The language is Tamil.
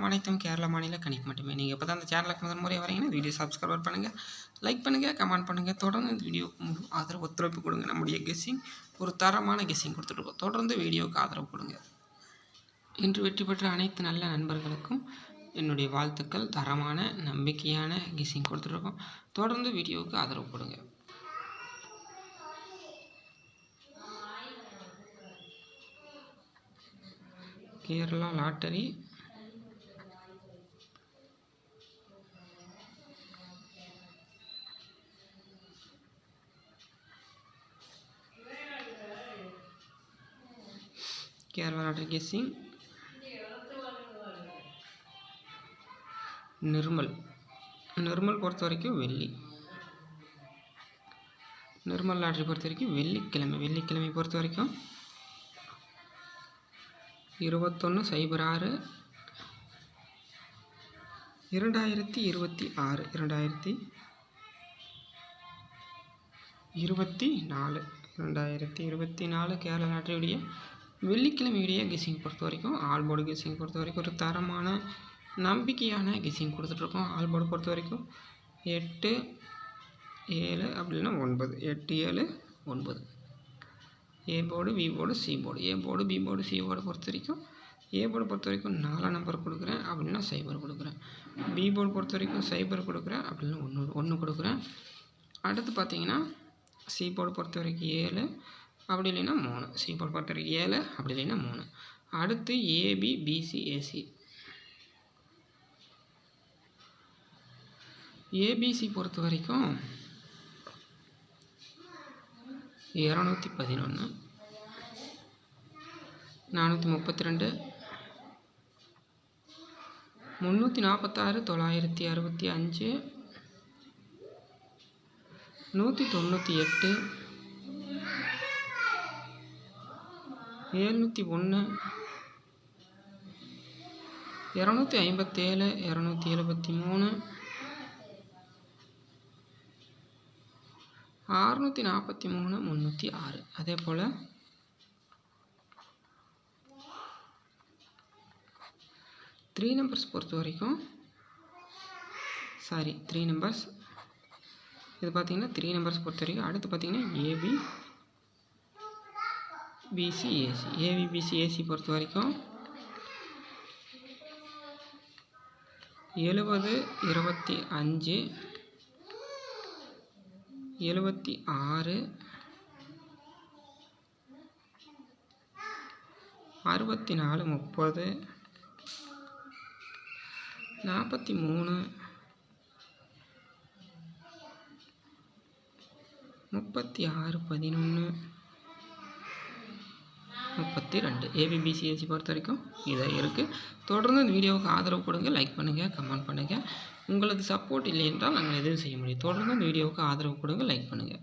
தகவலும் அனைத்தும் கேரளா மாநில கணிக்கு மட்டுமே. நீங்கள் இப்போ தான் அந்த சேனலுக்கு முதல் முறை வரீங்கன்னா வீடியோ சப்ஸ்கிரைப் பண்ணுங்கள் லைக் பண்ணுங்கள் கமெண்ட் பண்ணுங்கள் தொடர்ந்து இந்த வீடியோவுக்கு முழு ஆதரவு ஒத்துழைப்பு கொடுங்க. நம்முடைய கெஸ்ஸிங் ஒரு தரமான கெஸ்ஸிங் கொடுத்துட்ருக்கோம் தொடர்ந்து வீடியோவுக்கு ஆதரவு கொடுங்க. இன்று வெற்றி பெற்ற அனைத்து நல்ல நண்பர்களுக்கும் என்னுடைய வாழ்த்துக்கள். தரமான நம்பிக்கையான கெஸ்ஸிங் கொடுத்துட்ருக்கோம் தொடர்ந்து வீடியோவுக்கு ஆதரவு கொடுங்க. Kerala lottery Kerala lottery guessing Nirmal. Nirmal பொறுத்த வரைக்கும் வெள்ளி. நிர்மல் லாட்ரி பொறுத்த வரைக்கும் வெள்ளிக்கிழமை வெள்ளிக்கிழமை பொறுத்த வரைக்கும் இருபத்தொன்று சைபர் ஆறு இரண்டாயிரத்தி இருபத்தி ஆறு இரண்டாயிரத்தி இருபத்தி நாலு ரெண்டாயிரத்தி இருபத்தி நாலு கேரள லாட்டரியுடைய வெள்ளிக்கிழமையுடைய கெஸ்ஸிங் பொறுத்த வரைக்கும் ஆல்போர்டு கெஸ்ஸிங் பொறுத்த வரைக்கும் ஒரு தரமான நம்பிக்கையான கெஸ்ஸிங் கொடுத்துட்ருக்கோம் ஆல்போர்டு பொறுத்த வரைக்கும். எட்டு ஏழு அப்படின்னா ஒன்பது. எட்டு ஏழு ஒன்பது. A board B board C board. A board B board C board பொறுத்த வரைக்கும் ஏ போர்டு பொறுத்த வரைக்கும் நாலா நம்பர் கொடுக்குறேன் அப்படின்னா சைபர் கொடுக்குறேன். பி போர்டு பொறுத்த வரைக்கும் சைபர் கொடுக்குறேன் அப்படின்னா ஒன்று ஒன்று கொடுக்குறேன். அடுத்து பார்த்தீங்கன்னா சி போர்டு பொறுத்த வரைக்கும் ஏழு அப்படி இல்லைன்னா மூணு. சி போர்டு பார்த்துரு ஏழு அப்படி இல்லைன்னா மூணு. அடுத்து ஏபி பிசி ஏசி ஏபிசி பொறுத்த வரைக்கும் இரநூத்தி பதினொன்று நானூற்றி முப்பத்தி ரெண்டு முந்நூற்றி நாற்பத்தாறு தொள்ளாயிரத்தி அறுபத்தி அஞ்சு நூற்றி தொண்ணூற்றி எட்டு எழுநூற்றி ஒன்று இரநூத்தி ஐம்பத்தேழு இரநூத்தி எழுபத்தி மூணு அறுநூற்றி நாற்பத்தி மூணு முந்நூற்றி ஆறு. அதே போல் த்ரீ நம்பர்ஸ் பொறுத்த வரைக்கும் சாரி த்ரீ நம்பர்ஸ் இது பார்த்தீங்கன்னா த்ரீ நம்பர்ஸ் பொறுத்த வரைக்கும். அடுத்து பார்த்தீங்கன்னா AB BC AC AVBC AC பொறுத்த வரைக்கும் எழுபது இருபத்தி அஞ்சு எழுபத்தி ஆறு அறுபத்தி நாலு முப்பது நாற்பத்தி மூணு முப்பத்தி ஆறு பதினொன்று முப்பத்தி ரெண்டு. ஏபிபிசிஎஸ்சி பொறுத்த வரைக்கும் இதாக இருக்குது தொடர்ந்து இந்த வீடியோவுக்கு ஆதரவு கொடுங்க லைக் பண்ணுங்கள் கமெண்ட் பண்ணுங்கள் உங்களுக்கு சப்போர்ட் இல்லை என்றால் நாங்கள் எதுவும் செய்ய முடியும் தொடர்ந்து இந்த வீடியோவுக்கு ஆதரவு கொடுங்க லைக் பண்ணுங்கள்